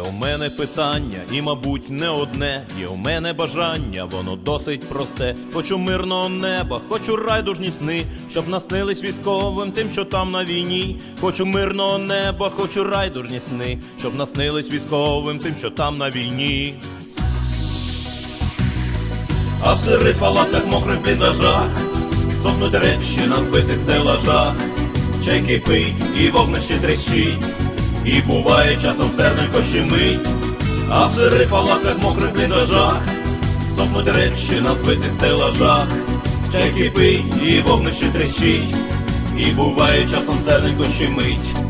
у мене питання, і, мабуть, не одне. Є у мене бажання, воно досить просте. Хочу мирного неба, хочу райдужні сни, щоб наснились військовим тим, що там на війні. Хочу мирного неба, хочу райдужні сни, щоб наснились військовим тим, що там на війні. А в сирих палатках мокрих бліндажах Сохнуть речі на збитих стелажах Чай кипить і вогнище трещить І буває часом серденько щемить А в сирих палатках мокрих бліндажах Сохнуть речі на збитих стелажах. Чай кипить і вогнище трещить І буває часом серденько щемить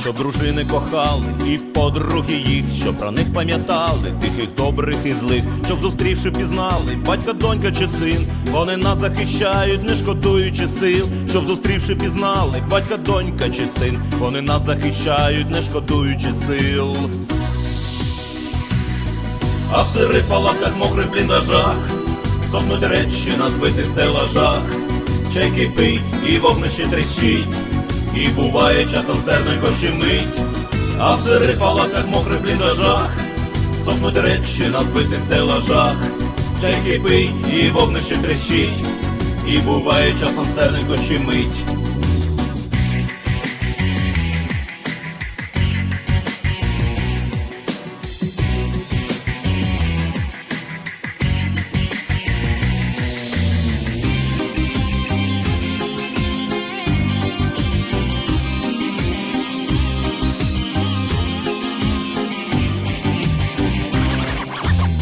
Щоб дружини кохали і подруги їх, щоб про них пам'ятали, тихих добрих і злих, щоб зустрівши пізнали, батька, донька чи син, вони нас захищають, не шкодуючи сил, щоб зустрівши пізнали, батька, донька чи син, вони нас захищають, не шкодуючи сил. А в сирих палатках мокрих бліндажах Сохнуть речі на збитих стелажах. Чай кипить і вогнище трещить І буває часом серденько щемить А в сирих палатках мокрих бліндажах Сохнуть речі на збитих стелажах Чай кипить і вогнище трещить І буває часом серденько щемить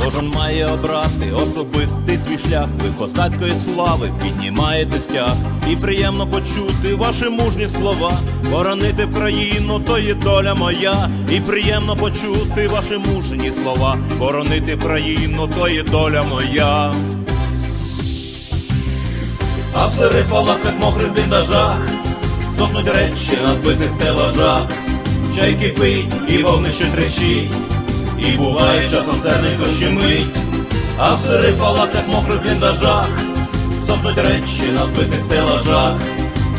Кожен має обрати особистий свій шлях. Ви козацької слави піднімаєте стяг. І приємно почути ваші мужні слова. Боронити в країну, то є доля моя. І приємно почути ваші мужні слова. Боронити в країну, то є доля моя. А в сирих палатках мокрих бліндажах Сохнуть речі на збитих стелажах Чай кипить і вогнище трещить І буває часом серденько щемить А в сирих палатках мокрих бліндажах Сохнуть речі на збитих стелажах.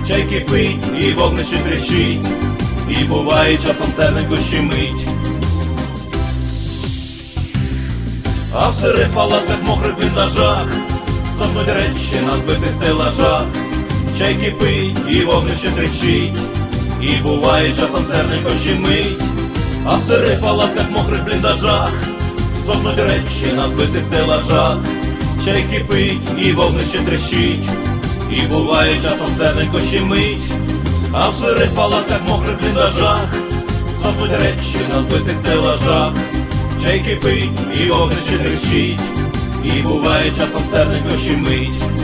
Чай кипить і вогнище трещить І буває часом серденько щемить А в сирих палатках мокрих бліндажах Сохнуть речі на збитих стелажах. Чай кипить і вогнище трещить І буває часом серденько щемить А в сирих палатках мокрих бліндажах Сохнуть речі на збитих стелажах. Чай кипить і вогнище трещить І буває часом серденько щемить А в сирих палатках мокрих бліндажах Сохнуть речі на збитих стелажах. Чай кипить і вогнище трещить І буває часом серденько щемить